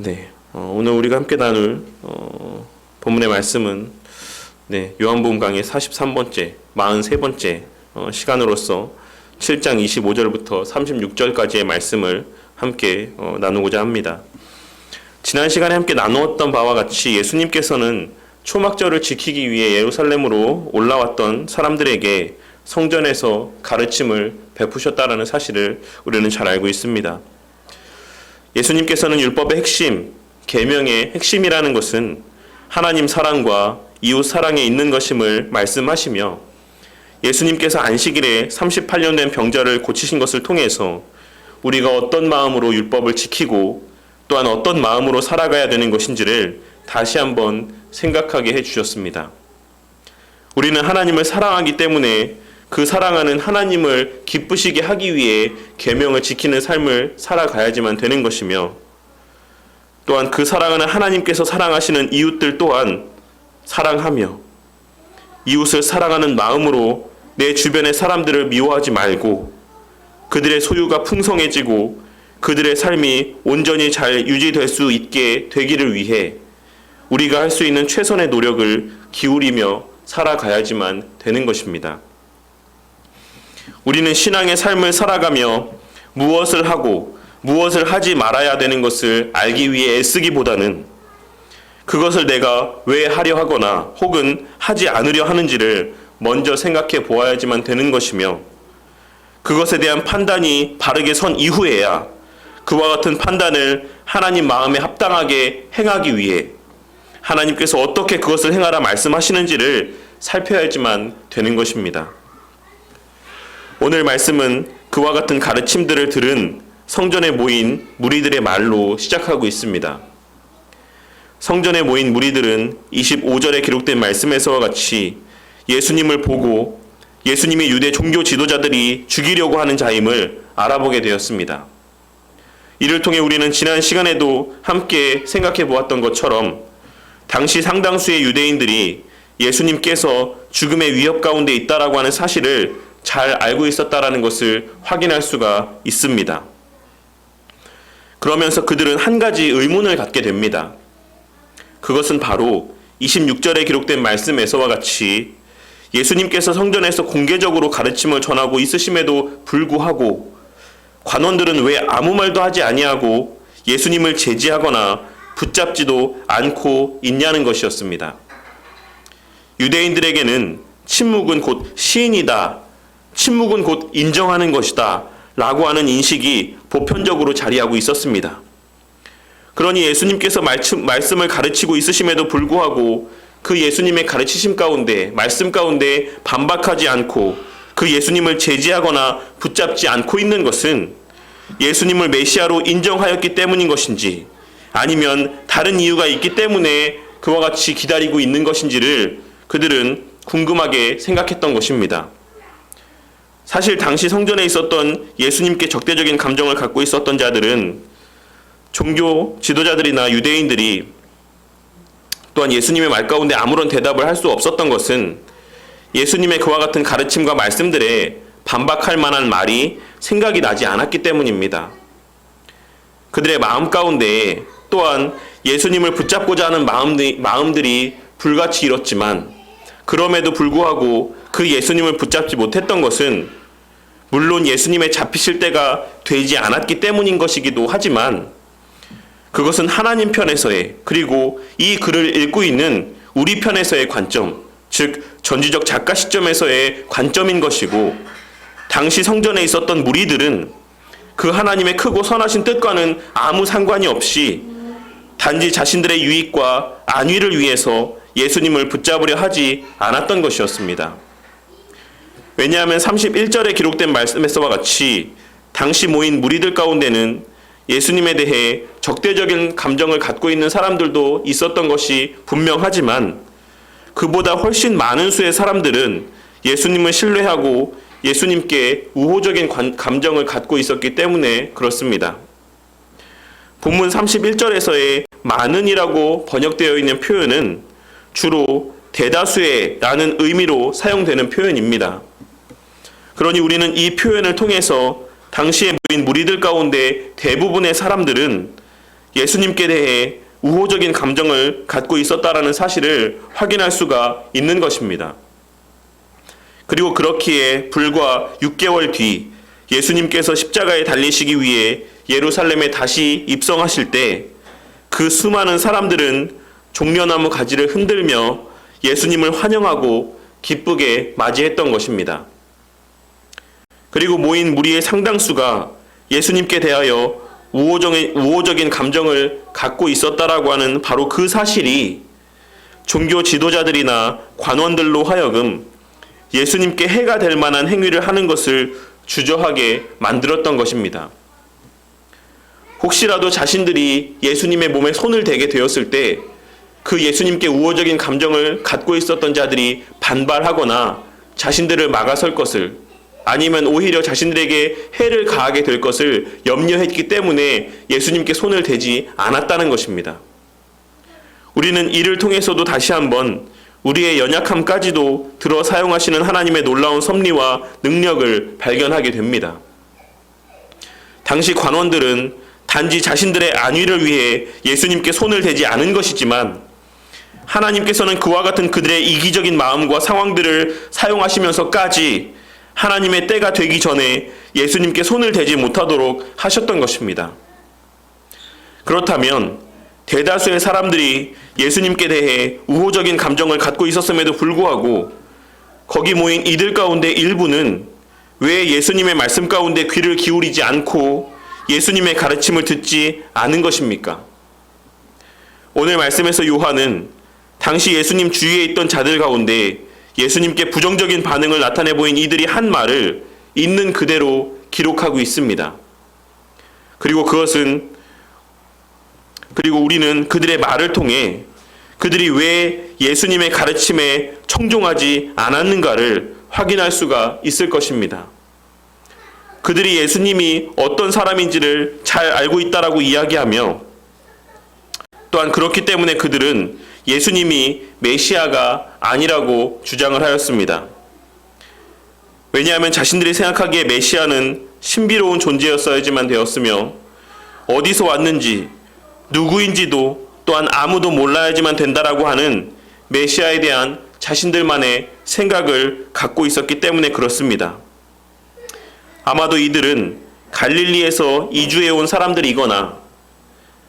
네, 어, 오늘 우리가 함께 나눌 어, 본문의 말씀은 네, 요한복음 강의 43번째, 43번째 어, 시간으로서 7장 25절부터 36절까지의 말씀을 함께 어, 나누고자 합니다. 지난 시간에 함께 나누었던 바와 같이 예수님께서는 초막절을 지키기 위해 예루살렘으로 올라왔던 사람들에게 성전에서 가르침을 베푸셨다라는 사실을 우리는 잘 알고 있습니다. 예수님께서는 율법의 핵심, 계명의 핵심이라는 것은 하나님 사랑과 이웃 사랑에 있는 것임을 말씀하시며 예수님께서 안식일에 38년 된 병자를 고치신 것을 통해서 우리가 어떤 마음으로 율법을 지키고 또한 어떤 마음으로 살아가야 되는 것인지를 다시 한번 생각하게 해 주셨습니다. 우리는 하나님을 사랑하기 때문에 그 사랑하는 하나님을 기쁘시게 하기 위해 계명을 지키는 삶을 살아가야지만 되는 것이며 또한 그 사랑하는 하나님께서 사랑하시는 이웃들 또한 사랑하며 이웃을 사랑하는 마음으로 내 주변의 사람들을 미워하지 말고 그들의 소유가 풍성해지고 그들의 삶이 온전히 잘 유지될 수 있게 되기를 위해 우리가 할 수 있는 최선의 노력을 기울이며 살아가야지만 되는 것입니다. 우리는 신앙의 삶을 살아가며 무엇을 하고 무엇을 하지 말아야 되는 것을 알기 위해 애쓰기보다는 그것을 내가 왜 하려 하거나 혹은 하지 않으려 하는지를 먼저 생각해 보아야지만 되는 것이며 그것에 대한 판단이 바르게 선 이후에야 그와 같은 판단을 하나님 마음에 합당하게 행하기 위해 하나님께서 어떻게 그것을 행하라 말씀하시는지를 살펴야지만 되는 것입니다. 오늘 말씀은 그와 같은 가르침들을 들은 성전에 모인 무리들의 말로 시작하고 있습니다. 성전에 모인 무리들은 25절에 기록된 말씀에서와 같이 예수님을 보고 예수님이 유대 종교 지도자들이 죽이려고 하는 자임을 알아보게 되었습니다. 이를 통해 우리는 지난 시간에도 함께 생각해 보았던 것처럼 당시 상당수의 유대인들이 예수님께서 죽음의 위협 가운데 있다라고 하는 사실을 잘 알고 있었다라는 것을 확인할 수가 있습니다. 그러면서 그들은 한 가지 의문을 갖게 됩니다. 그것은 바로 26절에 기록된 말씀에서와 같이 예수님께서 성전에서 공개적으로 가르침을 전하고 있으심에도 불구하고 관원들은 왜 아무 말도 하지 아니하고 예수님을 제지하거나 붙잡지도 않고 있냐는 것이었습니다. 유대인들에게는 침묵은 곧 시인이다. 침묵은 곧 인정하는 것이다. 라고 하는 인식이 보편적으로 자리하고 있었습니다. 그러니 예수님께서 말씀을 가르치고 있으심에도 불구하고 그 예수님의 가르치심 가운데, 말씀 가운데 반박하지 않고 그 예수님을 제지하거나 붙잡지 않고 있는 것은 예수님을 메시아로 인정하였기 때문인 것인지 아니면 다른 이유가 있기 때문에 그와 같이 기다리고 있는 것인지를 그들은 궁금하게 생각했던 것입니다. 사실 당시 성전에 있었던 예수님께 적대적인 감정을 갖고 있었던 자들은 종교 지도자들이나 유대인들이 또한 예수님의 말 가운데 아무런 대답을 할 수 없었던 것은 예수님의 그와 같은 가르침과 말씀들에 반박할 만한 말이 생각이 나지 않았기 때문입니다. 그들의 마음 가운데 또한 예수님을 붙잡고자 하는 마음들이, 불같이 일었지만 그럼에도 불구하고 그 예수님을 붙잡지 못했던 것은 물론 예수님의 잡히실 때가 되지 않았기 때문인 것이기도 하지만 그것은 하나님 편에서의 그리고 이 글을 읽고 있는 우리 편에서의 관점, 즉 전지적 작가 시점에서의 관점인 것이고 당시 성전에 있었던 무리들은 그 하나님의 크고 선하신 뜻과는 아무 상관이 없이 단지 자신들의 유익과 안위를 위해서 예수님을 붙잡으려 하지 않았던 것이었습니다. 왜냐하면 31절에 기록된 말씀에서와 같이 당시 모인 무리들 가운데는 예수님에 대해 적대적인 감정을 갖고 있는 사람들도 있었던 것이 분명하지만 그보다 훨씬 많은 수의 사람들은 예수님을 신뢰하고 예수님께 우호적인 감정을 갖고 있었기 때문에 그렇습니다. 본문 31절에서의 많은이라고 번역되어 있는 표현은 주로 대다수의 라는 의미로 사용되는 표현입니다. 그러니 우리는 이 표현을 통해서 당시에 모인 무리들 가운데 대부분의 사람들은 예수님께 대해 우호적인 감정을 갖고 있었다라는 사실을 확인할 수가 있는 것입니다. 그리고 그렇기에 불과 6개월 뒤 예수님께서 십자가에 달리시기 위해 예루살렘에 다시 입성하실 때 그 수많은 사람들은 종려나무 가지를 흔들며 예수님을 환영하고 기쁘게 맞이했던 것입니다. 그리고 모인 무리의 상당수가 예수님께 대하여 우호적인, 우호적인 감정을 갖고 있었다라고 하는 바로 그 사실이 종교 지도자들이나 관원들로 하여금 예수님께 해가 될 만한 행위를 하는 것을 주저하게 만들었던 것입니다. 혹시라도 자신들이 예수님의 몸에 손을 대게 되었을 때 그 예수님께 우호적인 감정을 갖고 있었던 자들이 반발하거나 자신들을 막아설 것을 아니면 오히려 자신들에게 해를 가하게 될 것을 염려했기 때문에 예수님께 손을 대지 않았다는 것입니다. 우리는 이를 통해서도 다시 한번 우리의 연약함까지도 들어 사용하시는 하나님의 놀라운 섭리와 능력을 발견하게 됩니다. 당시 관원들은 단지 자신들의 안위를 위해 예수님께 손을 대지 않은 것이지만 하나님께서는 그와 같은 그들의 이기적인 마음과 상황들을 사용하시면서까지 하나님의 때가 되기 전에 예수님께 손을 대지 못하도록 하셨던 것입니다. 그렇다면 대다수의 사람들이 예수님께 대해 우호적인 감정을 갖고 있었음에도 불구하고 거기 모인 이들 가운데 일부는 왜 예수님의 말씀 가운데 귀를 기울이지 않고 예수님의 가르침을 듣지 않은 것입니까? 오늘 말씀에서 요한은 당시 예수님 주위에 있던 자들 가운데 예수님께 부정적인 반응을 나타내 보인 이들이 한 말을 있는 그대로 기록하고 있습니다. 그리고 그것은 그리고 우리는 그들의 말을 통해 그들이 왜 예수님의 가르침에 청종하지 않았는가를 확인할 수가 있을 것입니다. 그들이 예수님이 어떤 사람인지를 잘 알고 있다라고 이야기하며 또한 그렇기 때문에 그들은 예수님이 메시아가 아니라고 주장을 하였습니다. 왜냐하면 자신들이 생각하기에 메시아는 신비로운 존재였어야지만 되었으며 어디서 왔는지 누구인지도 또한 아무도 몰라야지만 된다라고 하는 메시아에 대한 자신들만의 생각을 갖고 있었기 때문에 그렇습니다. 아마도 이들은 갈릴리에서 이주해 온 사람들이거나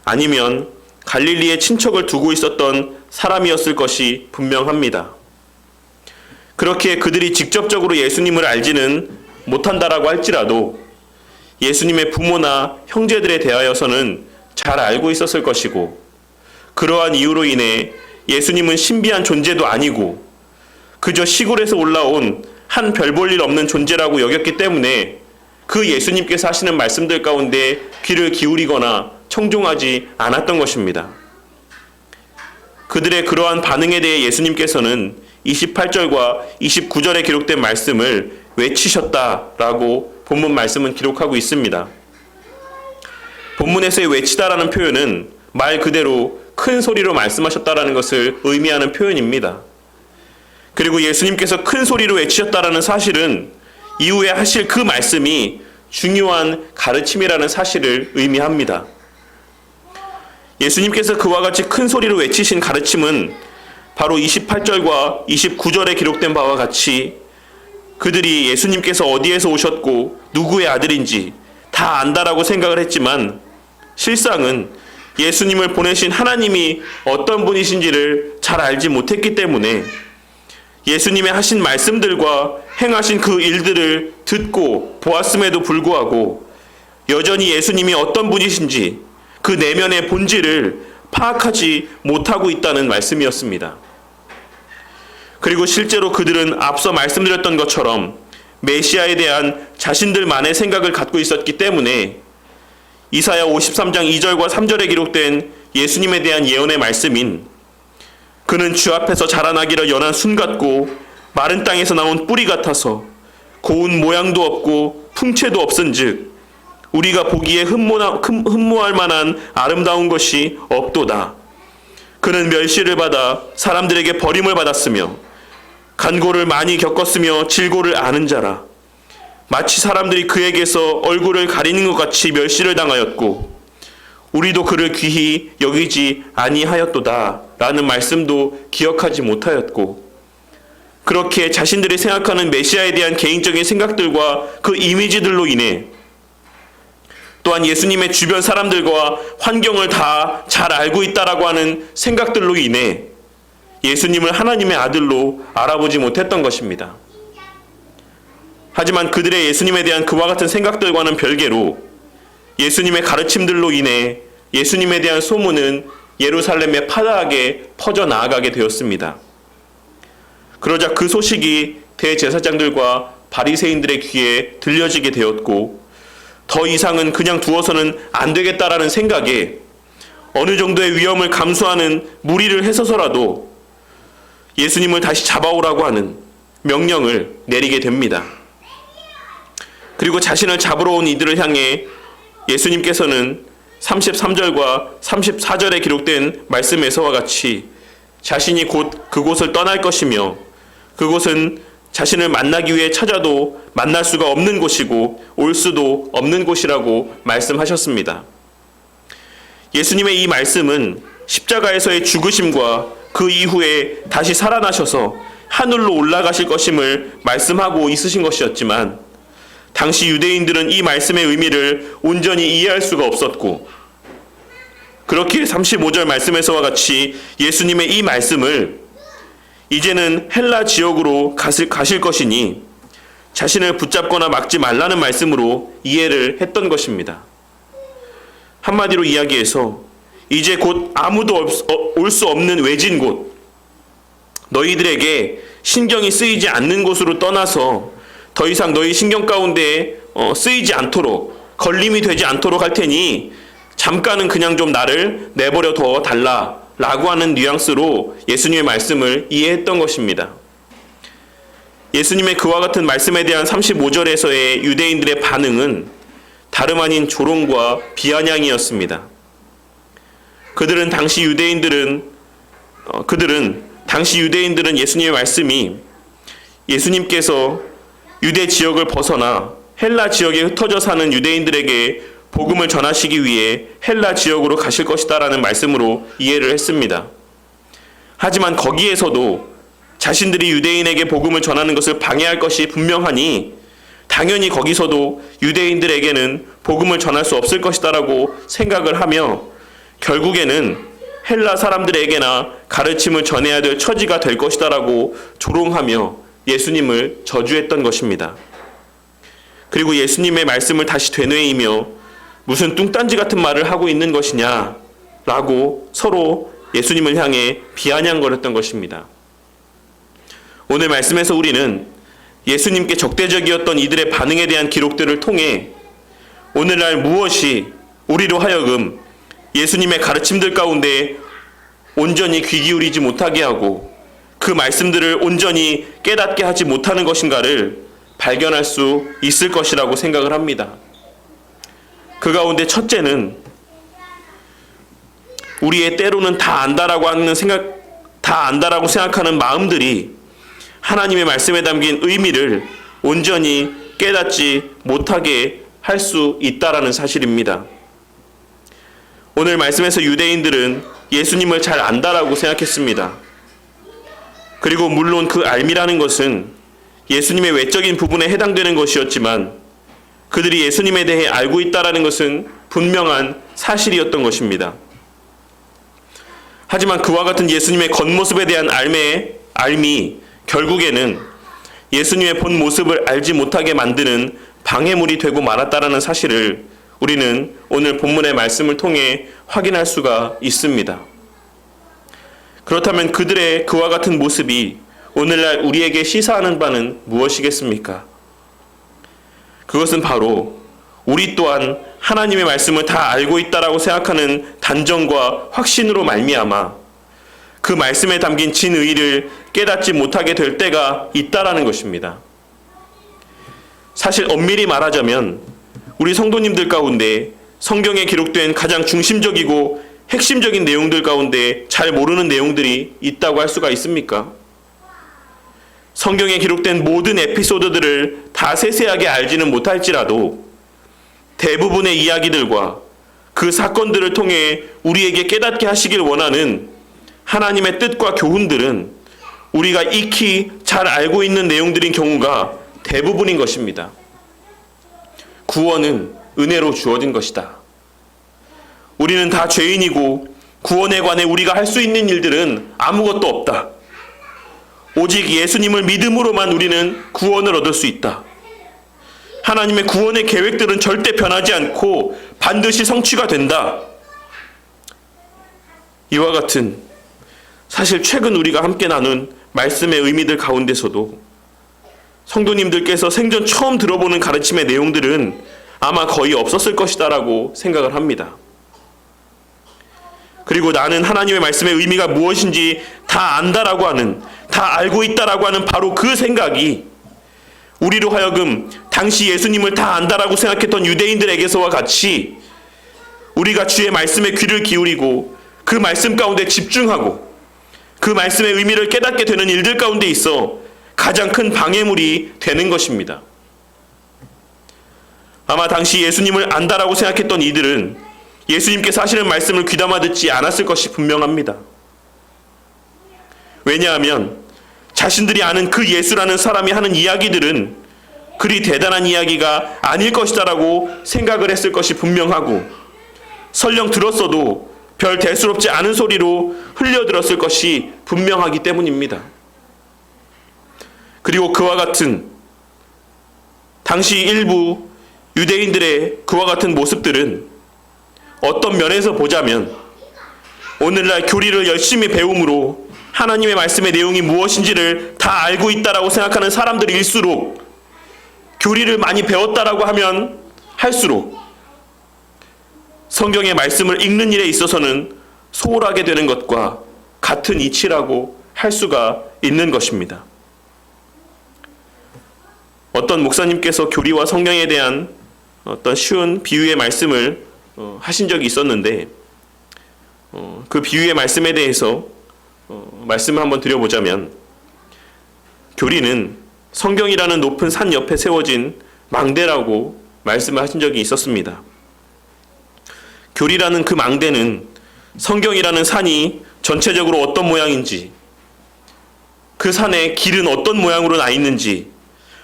아니면 갈릴리에 친척을 두고 있었던 사람이었을 것이 분명합니다. 그렇게 그들이 직접적으로 예수님을 알지는 못한다라고 할지라도 예수님의 부모나 형제들에 대하여서는 잘 알고 있었을 것이고 그러한 이유로 인해 예수님은 신비한 존재도 아니고 그저 시골에서 올라온 한 별 볼 일 없는 존재라고 여겼기 때문에 그 예수님께서 하시는 말씀들 가운데 귀를 기울이거나 청종하지 않았던 것입니다. 그들의 그러한 반응에 대해 예수님께서는 28절과 29절에 기록된 말씀을 외치셨다라고 본문 말씀은 기록하고 있습니다. 본문에서의 외치다라는 표현은 말 그대로 큰 소리로 말씀하셨다라는 것을 의미하는 표현입니다. 그리고 예수님께서 큰 소리로 외치셨다라는 사실은 이후에 하실 그 말씀이 중요한 가르침이라는 사실을 의미합니다. 예수님께서 그와 같이 큰 소리로 외치신 가르침은 바로 28절과 29절에 기록된 바와 같이 그들이 예수님께서 어디에서 오셨고 누구의 아들인지 다 안다라고 생각을 했지만 실상은 예수님을 보내신 하나님이 어떤 분이신지를 잘 알지 못했기 때문에 예수님의 하신 말씀들과 행하신 그 일들을 듣고 보았음에도 불구하고 여전히 예수님이 어떤 분이신지 그 내면의 본질을 파악하지 못하고 있다는 말씀이었습니다. 그리고 실제로 그들은 앞서 말씀드렸던 것처럼 메시아에 대한 자신들만의 생각을 갖고 있었기 때문에 이사야 53장 2절과 3절에 기록된 예수님에 대한 예언의 말씀인 그는 주 앞에서 자라나기를 연한 순 같고 마른 땅에서 나온 뿌리 같아서 고운 모양도 없고 풍채도 없은즉 우리가 보기에 흠모나, 흠모 할 만한 아름다운 것이 없도다. 그는 멸시를 받아 사람들에게 버림을 받았으며 간고를 많이 겪었으며 질고를 아는 자라. 마치 사람들이 그에게서 얼굴을 가리는 것 같이 멸시를 당하였고 우리도 그를 귀히 여기지 아니하였도다 라는 말씀도 기억하지 못하였고 그렇게 자신들이 생각하는 메시아에 대한 개인적인 생각들과 그 이미지들로 인해 또한 예수님의 주변 사람들과 환경을 다 잘 알고 있다라고 하는 생각들로 인해 예수님을 하나님의 아들로 알아보지 못했던 것입니다. 하지만 그들의 예수님에 대한 그와 같은 생각들과는 별개로 예수님의 가르침들로 인해 예수님에 대한 소문은 예루살렘에 파다하게 퍼져 나아가게 되었습니다. 그러자 그 소식이 대제사장들과 바리새인들의 귀에 들려지게 되었고 더 이상은 그냥 두어서는 안 되겠다라는 생각에 어느 정도의 위험을 감수하는 무리를 해서서라도 예수님을 다시 잡아오라고 하는 명령을 내리게 됩니다. 그리고 자신을 잡으러 온 이들을 향해 예수님께서는 33절과 34절에 기록된 말씀에서와 같이 자신이 곧 그곳을 떠날 것이며 그곳은 자신을 만나기 위해 찾아도 만날 수가 없는 곳이고 올 수도 없는 곳이라고 말씀하셨습니다. 예수님의 이 말씀은 십자가에서의 죽으심과 그 이후에 다시 살아나셔서 하늘로 올라가실 것임을 말씀하고 있으신 것이었지만 당시 유대인들은 이 말씀의 의미를 온전히 이해할 수가 없었고 그렇게 35절 말씀에서와 같이 예수님의 이 말씀을 이제는 헬라 지역으로 가실, 가실 것이니 자신을 붙잡거나 막지 말라는 말씀으로 이해를 했던 것입니다. 한마디로 이야기해서 이제 곧 아무도 어, 올수 없는 외진 곳, 너희들에게 신경이 쓰이지 않는 곳으로 떠나서 더 이상 너희 신경 가운데 어, 쓰이지 않도록 걸림이 되지 않도록 할 테니 잠깐은 그냥 좀 나를 내버려 둬 달라 라고 하는 뉘앙스로 예수님의 말씀을 이해했던 것입니다. 예수님의 그와 같은 말씀에 대한 35절에서의 유대인들의 반응은 다름 아닌 조롱과 비아냥이었습니다. 그들은 당시 유대인들은 어, 그들은 당시 유대인들은 예수님의 말씀이 예수님께서 유대 지역을 벗어나 헬라 지역에 흩어져 사는 유대인들에게 복음을 전하시기 위해 헬라 지역으로 가실 것이다라는 말씀으로 이해를 했습니다. 하지만 거기에서도 자신들이 유대인에게 복음을 전하는 것을 방해할 것이 분명하니 당연히 거기서도 유대인들에게는 복음을 전할 수 없을 것이다라고 생각을 하며 결국에는 헬라 사람들에게나 가르침을 전해야 될 처지가 될 것이다라고 조롱하며 예수님을 저주했던 것입니다. 그리고 예수님의 말씀을 다시 되뇌이며 무슨 뚱딴지 같은 말을 하고 있는 것이냐 라고 서로 예수님을 향해 비아냥거렸던 것입니다. 오늘 말씀에서 우리는 예수님께 적대적이었던 이들의 반응에 대한 기록들을 통해 오늘날 무엇이 우리로 하여금 예수님의 가르침들 가운데 온전히 귀 기울이지 못하게 하고 그 말씀들을 온전히 깨닫게 하지 못하는 것인가를 발견할 수 있을 것이라고 생각을 합니다. 그 가운데 첫째는 우리의 때로는 다 안다라고 하는 생각, 다 안다라고 생각하는 마음들이 하나님의 말씀에 담긴 의미를 온전히 깨닫지 못하게 할 수 있다라는 사실입니다. 오늘 말씀에서 유대인들은 예수님을 잘 안다라고 생각했습니다. 그리고 물론 그 알미라는 것은 예수님의 외적인 부분에 해당되는 것이었지만 그들이 예수님에 대해 알고 있다라는 것은 분명한 사실이었던 것입니다. 하지만 그와 같은 예수님의 겉모습에 대한 알매, 알미 결국에는 예수님의 본 모습을 알지 못하게 만드는 방해물이 되고 말았다라는 사실을 우리는 오늘 본문의 말씀을 통해 확인할 수가 있습니다. 그렇다면 그들의 그와 같은 모습이 오늘날 우리에게 시사하는 바는 무엇이겠습니까? 그것은 바로 우리 또한 하나님의 말씀을 다 알고 있다라고 생각하는 단정과 확신으로 말미암아 그 말씀에 담긴 진의를 깨닫지 못하게 될 때가 있다라는 것입니다. 사실 엄밀히 말하자면 우리 성도님들 가운데 성경에 기록된 가장 중심적이고 핵심적인 내용들 가운데 잘 모르는 내용들이 있다고 할 수가 있습니까? 성경에 기록된 모든 에피소드들을 다 세세하게 알지는 못할지라도 대부분의 이야기들과 그 사건들을 통해 우리에게 깨닫게 하시길 원하는 하나님의 뜻과 교훈들은 우리가 익히 잘 알고 있는 내용들인 경우가 대부분인 것입니다. 구원은 은혜로 주어진 것이다. 우리는 다 죄인이고 구원에 관해 우리가 할 수 있는 일들은 아무것도 없다. 오직 예수님을 믿음으로만 우리는 구원을 얻을 수 있다. 하나님의 구원의 계획들은 절대 변하지 않고 반드시 성취가 된다. 이와 같은 사실 최근 우리가 함께 나눈 말씀의 의미들 가운데서도 성도님들께서 생전 처음 들어보는 가르침의 내용들은 아마 거의 없었을 것이다라고 생각을 합니다. 그리고 나는 하나님의 말씀의 의미가 무엇인지 다 안다라고 하는, 다 알고 있다라고 하는 바로 그 생각이 우리로 하여금 당시 예수님을 다 안다라고 생각했던 유대인들에게서와 같이 우리가 주의 말씀에 귀를 기울이고 그 말씀 가운데 집중하고 그 말씀의 의미를 깨닫게 되는 일들 가운데 있어 가장 큰 방해물이 되는 것입니다. 아마 당시 예수님을 안다라고 생각했던 이들은 예수님께서 하시는 말씀을 귀담아 듣지 않았을 것이 분명합니다. 왜냐하면 자신들이 아는 그 예수라는 사람이 하는 이야기들은 그리 대단한 이야기가 아닐 것이다라고 생각을 했을 것이 분명하고 설령 들었어도 별 대수롭지 않은 소리로 흘려들었을 것이 분명하기 때문입니다. 그리고 그와 같은 당시 일부 유대인들의 그와 같은 모습들은 어떤 면에서 보자면 오늘날 교리를 열심히 배움으로 하나님의 말씀의 내용이 무엇인지를 다 알고 있다라고 생각하는 사람들일수록 교리를 많이 배웠다라고 하면 할수록 성경의 말씀을 읽는 일에 있어서는 소홀하게 되는 것과 같은 이치라고 할 수가 있는 것입니다. 어떤 목사님께서 교리와 성경에 대한 어떤 쉬운 비유의 말씀을 어, 하신 적이 있었는데 어, 그 비유의 말씀에 대해서 어, 말씀을 한번 드려보자면 교리는 성경이라는 높은 산 옆에 세워진 망대라고 말씀을 하신 적이 있었습니다. 교리라는 그 망대는 성경이라는 산이 전체적으로 어떤 모양인지 그 산의 길은 어떤 모양으로 나 있는지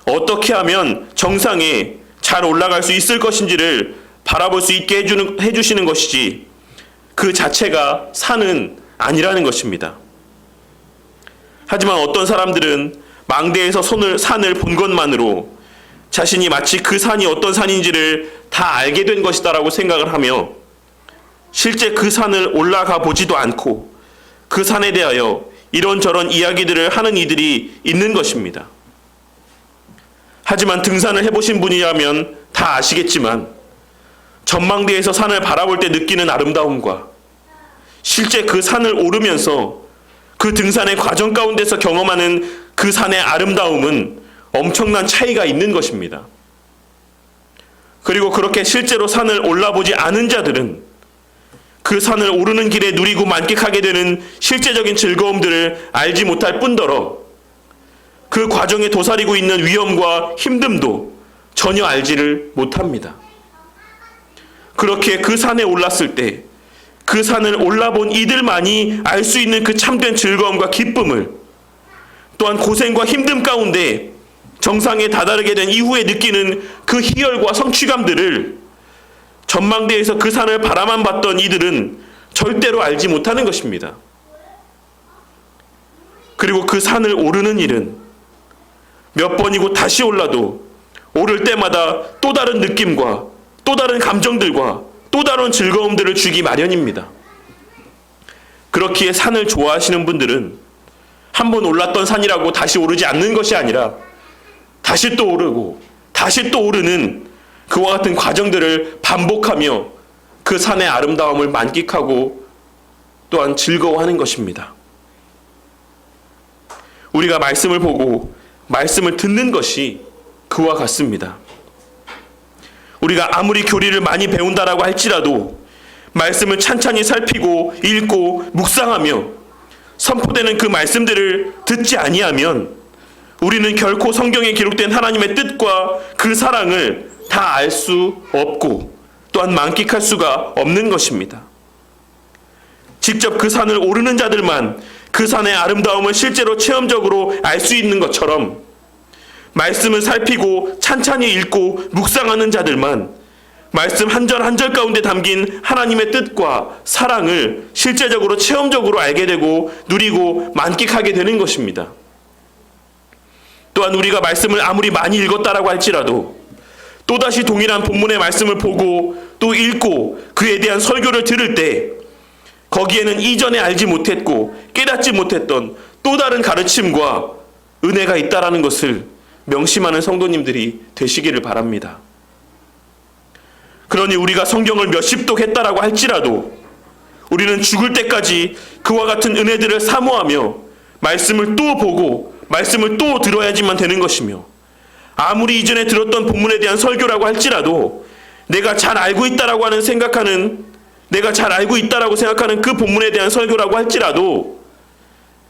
어떻게 하면 정상에 잘 올라갈 수 있을 것인지를 바라볼 수 있게 해주는, 해주시는 것이지 그 자체가 산은 아니라는 것입니다. 하지만 어떤 사람들은 망대에서 손을, 산을 본 것만으로 자신이 마치 그 산이 어떤 산인지를 다 알게 된 것이다라고 생각을 하며 실제 그 산을 올라가 보지도 않고 그 산에 대하여 이런저런 이야기들을 하는 이들이 있는 것입니다. 하지만 등산을 해보신 분이라면 다 아시겠지만 전망대에서 산을 바라볼 때 느끼는 아름다움과 실제 그 산을 오르면서 그 등산의 과정 가운데서 경험하는 그 산의 아름다움은 엄청난 차이가 있는 것입니다. 그리고 그렇게 실제로 산을 올라보지 않은 자들은 그 산을 오르는 길에 누리고 만끽하게 되는 실제적인 즐거움들을 알지 못할 뿐더러 그 과정에 도사리고 있는 위험과 힘듦도 전혀 알지를 못합니다. 그렇게 그 산에 올랐을 때 그 산을 올라본 이들만이 알 수 있는 그 참된 즐거움과 기쁨을 또한 고생과 힘듦 가운데 정상에 다다르게 된 이후에 느끼는 그 희열과 성취감들을 전망대에서 그 산을 바라만 봤던 이들은 절대로 알지 못하는 것입니다. 그리고 그 산을 오르는 일은 몇 번이고 다시 올라도 오를 때마다 또 다른 느낌과 또 다른 감정들과 또 다른 즐거움들을 주기 마련입니다. 그렇기에 산을 좋아하시는 분들은 한 번 올랐던 산이라고 다시 오르지 않는 것이 아니라 다시 또 오르고 다시 또 오르는 그와 같은 과정들을 반복하며 그 산의 아름다움을 만끽하고 또한 즐거워하는 것입니다. 우리가 말씀을 보고 말씀을 듣는 것이 그와 같습니다. 우리가 아무리 교리를 많이 배운다라고 할지라도 말씀을 찬찬히 살피고 읽고 묵상하며 선포되는 그 말씀들을 듣지 아니하면 우리는 결코 성경에 기록된 하나님의 뜻과 그 사랑을 다 알 수 없고 또한 만끽할 수가 없는 것입니다. 직접 그 산을 오르는 자들만 그 산의 아름다움을 실제로 체험적으로 알 수 있는 것처럼 말씀을 살피고 찬찬히 읽고 묵상하는 자들만 말씀 한 절 한 절 가운데 담긴 하나님의 뜻과 사랑을 실제적으로 체험적으로 알게 되고 누리고 만끽하게 되는 것입니다. 또한 우리가 말씀을 아무리 많이 읽었다라고 할지라도 또다시 동일한 본문의 말씀을 보고 또 읽고 그에 대한 설교를 들을 때 거기에는 이전에 알지 못했고 깨닫지 못했던 또 다른 가르침과 은혜가 있다라는 것을 명심하는 성도님들이 되시기를 바랍니다. 그러니 우리가 성경을 몇십 독 했다라고 할지라도 우리는 죽을 때까지 그와 같은 은혜들을 사모하며 말씀을 또 보고 말씀을 또 들어야지만 되는 것이며 아무리 이전에 들었던 본문에 대한 설교라고 할지라도 내가 잘 알고 있다라고 하는 생각하는 내가 잘 알고 있다라고 생각하는 그 본문에 대한 설교라고 할지라도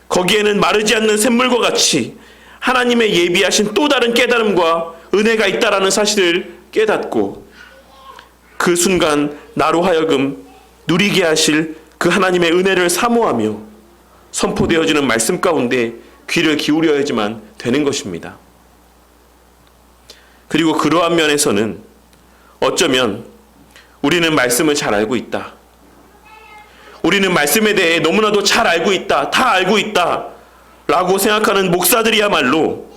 거기에는 마르지 않는 샘물과 같이 하나님의 예비하신 또 다른 깨달음과 은혜가 있다라는 사실을 깨닫고 그 순간 나로 하여금 누리게 하실 그 하나님의 은혜를 사모하며 선포되어지는 말씀 가운데 귀를 기울여야지만 되는 것입니다. 그리고 그러한 면에서는 어쩌면 우리는 말씀을 잘 알고 있다. 우리는 말씀에 대해 너무나도 잘 알고 있다. 다 알고 있다. 라고 생각하는 목사들이야말로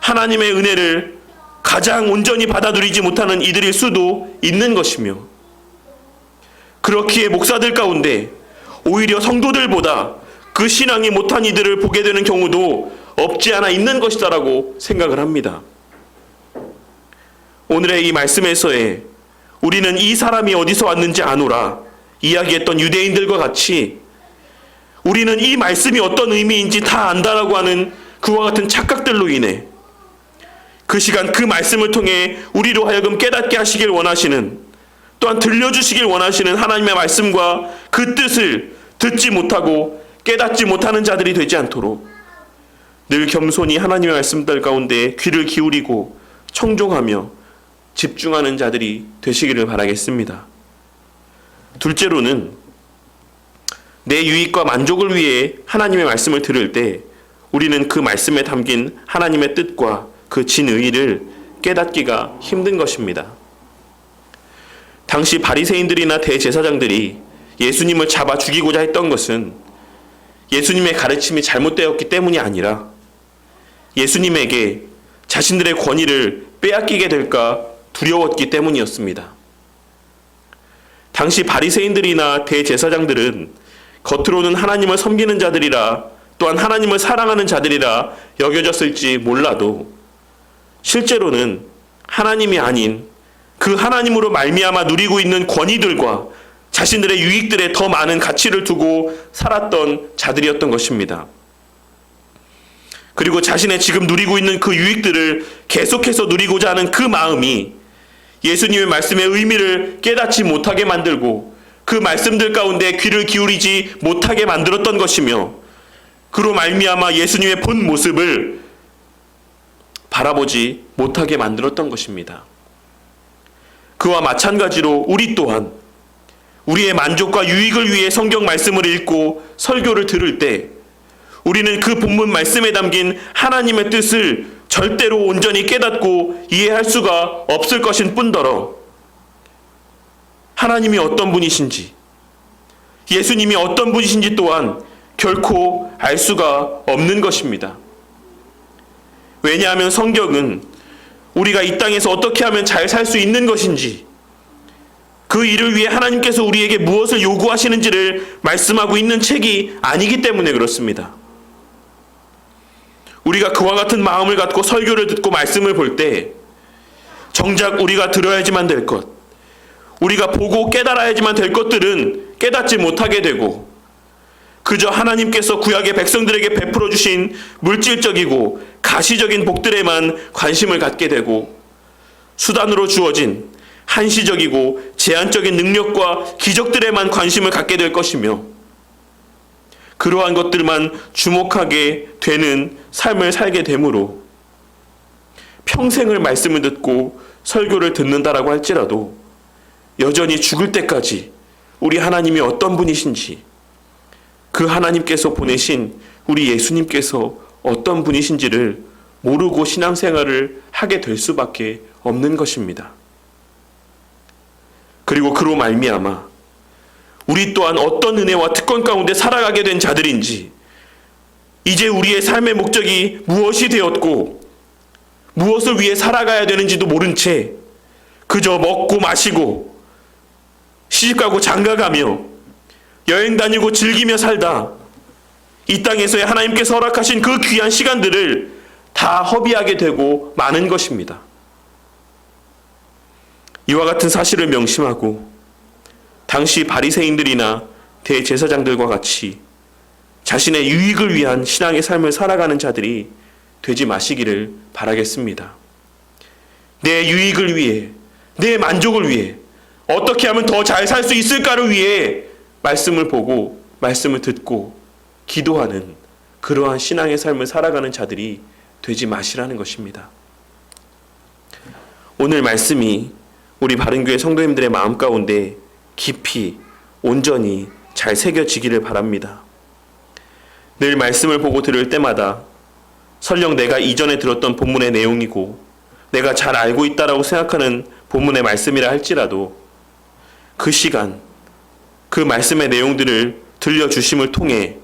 하나님의 은혜를 가장 온전히 받아들이지 못하는 이들일 수도 있는 것이며 그렇기에 목사들 가운데 오히려 성도들보다 그 신앙이 못한 이들을 보게 되는 경우도 없지 않아 있는 것이다라고 생각을 합니다. 오늘의 이 말씀에서의 우리는 이 사람이 어디서 왔는지 아노라 이야기했던 유대인들과 같이 우리는 이 말씀이 어떤 의미인지 다 안다라고 하는 그와 같은 착각들로 인해 그 시간 그 말씀을 통해 우리로 하여금 깨닫게 하시길 원하시는 또한 들려주시길 원하시는 하나님의 말씀과 그 뜻을 듣지 못하고 깨닫지 못하는 자들이 되지 않도록 늘 겸손히 하나님의 말씀들 가운데 귀를 기울이고 청종하며 집중하는 자들이 되시기를 바라겠습니다. 둘째로는 내 유익과 만족을 위해 하나님의 말씀을 들을 때 우리는 그 말씀에 담긴 하나님의 뜻과 그 진의를 깨닫기가 힘든 것입니다. 당시 바리새인들이나 대제사장들이 예수님을 잡아 죽이고자 했던 것은 예수님의 가르침이 잘못되었기 때문이 아니라 예수님에게 자신들의 권위를 빼앗기게 될까 두려웠기 때문이었습니다. 당시 바리새인들이나 대제사장들은 겉으로는 하나님을 섬기는 자들이라 또한 하나님을 사랑하는 자들이라 여겨졌을지 몰라도 실제로는 하나님이 아닌 그 하나님으로 말미암아 누리고 있는 권위들과 자신들의 유익들에 더 많은 가치를 두고 살았던 자들이었던 것입니다. 그리고 자신의 지금 누리고 있는 그 유익들을 계속해서 누리고자 하는 그 마음이 예수님의 말씀의 의미를 깨닫지 못하게 만들고 그 말씀들 가운데 귀를 기울이지 못하게 만들었던 것이며 그로 말미암아 예수님의 본 모습을 바라보지 못하게 만들었던 것입니다. 그와 마찬가지로 우리 또한 우리의 만족과 유익을 위해 성경 말씀을 읽고 설교를 들을 때 우리는 그 본문 말씀에 담긴 하나님의 뜻을 절대로 온전히 깨닫고 이해할 수가 없을 것인 뿐더러 하나님이 어떤 분이신지 예수님이 어떤 분이신지 또한 결코 알 수가 없는 것입니다. 왜냐하면 성경은 우리가 이 땅에서 어떻게 하면 잘 살 수 있는 것인지 그 일을 위해 하나님께서 우리에게 무엇을 요구하시는지를 말씀하고 있는 책이 아니기 때문에 그렇습니다. 우리가 그와 같은 마음을 갖고 설교를 듣고 말씀을 볼 때 정작 우리가 들어야지만 될 것, 우리가 보고 깨달아야지만 될 것들은 깨닫지 못하게 되고 그저 하나님께서 구약의 백성들에게 베풀어 주신 물질적이고 가시적인 복들에만 관심을 갖게 되고 수단으로 주어진 한시적이고 제한적인 능력과 기적들에만 관심을 갖게 될 것이며 그러한 것들만 주목하게 되는 삶을 살게 되므로 평생을 말씀을 듣고 설교를 듣는다라고 할지라도 여전히 죽을 때까지 우리 하나님이 어떤 분이신지 그 하나님께서 보내신 우리 예수님께서 어떤 분이신지를 모르고 신앙생활을 하게 될 수밖에 없는 것입니다. 그리고 그로 말미암아 우리 또한 어떤 은혜와 특권 가운데 살아가게 된 자들인지 이제 우리의 삶의 목적이 무엇이 되었고 무엇을 위해 살아가야 되는지도 모른 채 그저 먹고 마시고 시집가고 장가가며 여행 다니고 즐기며 살다 이 땅에서의 하나님께서 허락하신 그 귀한 시간들을 다 허비하게 되고 마는 것입니다. 이와 같은 사실을 명심하고 당시 바리새인들이나 대제사장들과 같이 자신의 유익을 위한 신앙의 삶을 살아가는 자들이 되지 마시기를 바라겠습니다. 내 유익을 위해, 내 만족을 위해, 어떻게 하면 더 잘 살 수 있을까를 위해 말씀을 보고, 말씀을 듣고, 기도하는 그러한 신앙의 삶을 살아가는 자들이 되지 마시라는 것입니다. 오늘 말씀이 우리 바른교회 성도님들의 마음 가운데 깊이, 온전히 잘 새겨지기를 바랍니다. 늘 말씀을 보고 들을 때마다 설령 내가 이전에 들었던 본문의 내용이고 내가 잘 알고 있다라고 생각하는 본문의 말씀이라 할지라도 그 시간 그 말씀의 내용들을 들려주심을 통해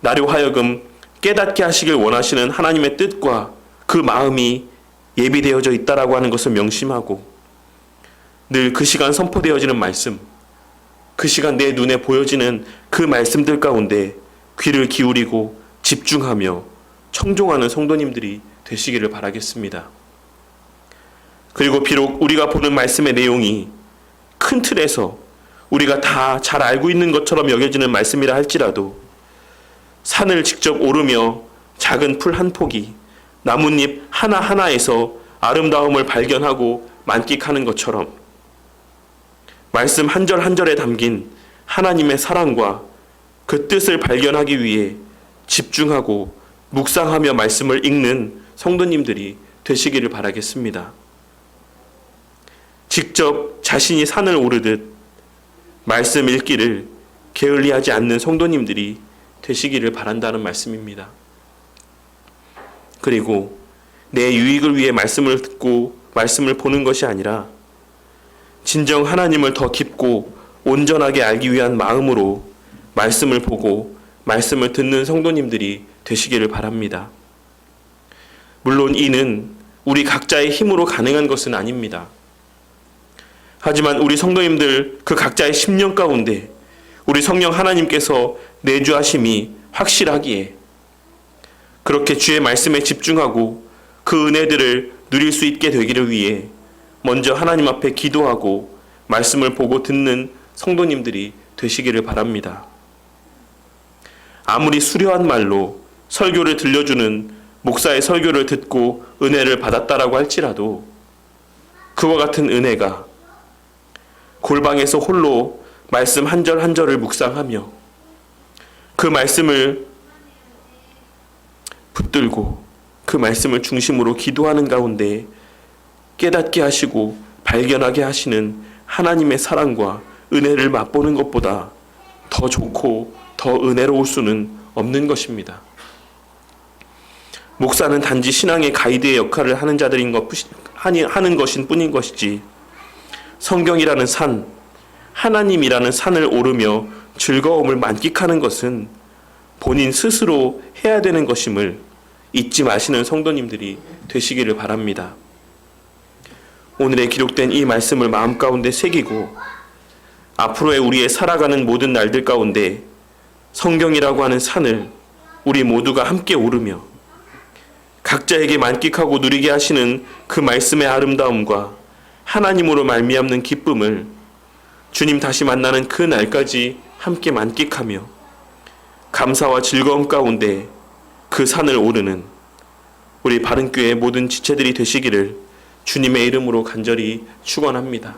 나로 하여금 깨닫게 하시길 원하시는 하나님의 뜻과 그 마음이 예비되어져 있다라고 하는 것을 명심하고 늘 그 시간 선포되어지는 말씀 그 시간 내 눈에 보여지는 그 말씀들 가운데 귀를 기울이고 집중하며 청종하는 성도님들이 되시기를 바라겠습니다. 그리고 비록 우리가 보는 말씀의 내용이 큰 틀에서 우리가 다 잘 알고 있는 것처럼 여겨지는 말씀이라 할지라도 산을 직접 오르며 작은 풀한 폭이 나뭇잎 하나하나에서 아름다움을 발견하고 만끽하는 것처럼 말씀 한 절 한 절에 담긴 하나님의 사랑과 그 뜻을 발견하기 위해 집중하고 묵상하며 말씀을 읽는 성도님들이 되시기를 바라겠습니다. 직접 자신이 산을 오르듯 말씀 읽기를 게을리하지 않는 성도님들이 되시기를 바란다는 말씀입니다. 그리고 내 유익을 위해 말씀을 듣고 말씀을 보는 것이 아니라 진정 하나님을 더 깊고 온전하게 알기 위한 마음으로 말씀을 보고 말씀을 듣는 성도님들이 되시기를 바랍니다. 물론 이는 우리 각자의 힘으로 가능한 것은 아닙니다. 하지만 우리 성도님들 그 각자의 심령 가운데 우리 성령 하나님께서 내주하심이 확실하기에 그렇게 주의 말씀에 집중하고 그 은혜들을 누릴 수 있게 되기를 위해 먼저 하나님 앞에 기도하고 말씀을 보고 듣는 성도님들이 되시기를 바랍니다. 아무리 수려한 말로 설교를 들려주는 목사의 설교를 듣고 은혜를 받았다라고 할지라도 그와 같은 은혜가 골방에서 홀로 말씀 한 절 한 절을 묵상하며 그 말씀을 붙들고 그 말씀을 중심으로 기도하는 가운데 깨닫게 하시고 발견하게 하시는 하나님의 사랑과 은혜를 맛보는 것보다 더 좋고 더 은혜로울 수는 없는 것입니다. 목사는 단지 신앙의 가이드의 역할을 하는 자들인 것 하는 것인 뿐인 것이지 성경이라는 산, 하나님이라는 산을 오르며 즐거움을 만끽하는 것은 본인 스스로 해야 되는 것임을 잊지 마시는 성도님들이 되시기를 바랍니다. 오늘에 기록된 이 말씀을 마음 가운데 새기고 앞으로의 우리의 살아가는 모든 날들 가운데 성경이라고 하는 산을 우리 모두가 함께 오르며 각자에게 만끽하고 누리게 하시는 그 말씀의 아름다움과 하나님으로 말미암는 기쁨을 주님 다시 만나는 그 날까지 함께 만끽하며 감사와 즐거움 가운데 그 산을 오르는 우리 바른교회 모든 지체들이 되시기를 주님의 이름으로 간절히 축원합니다.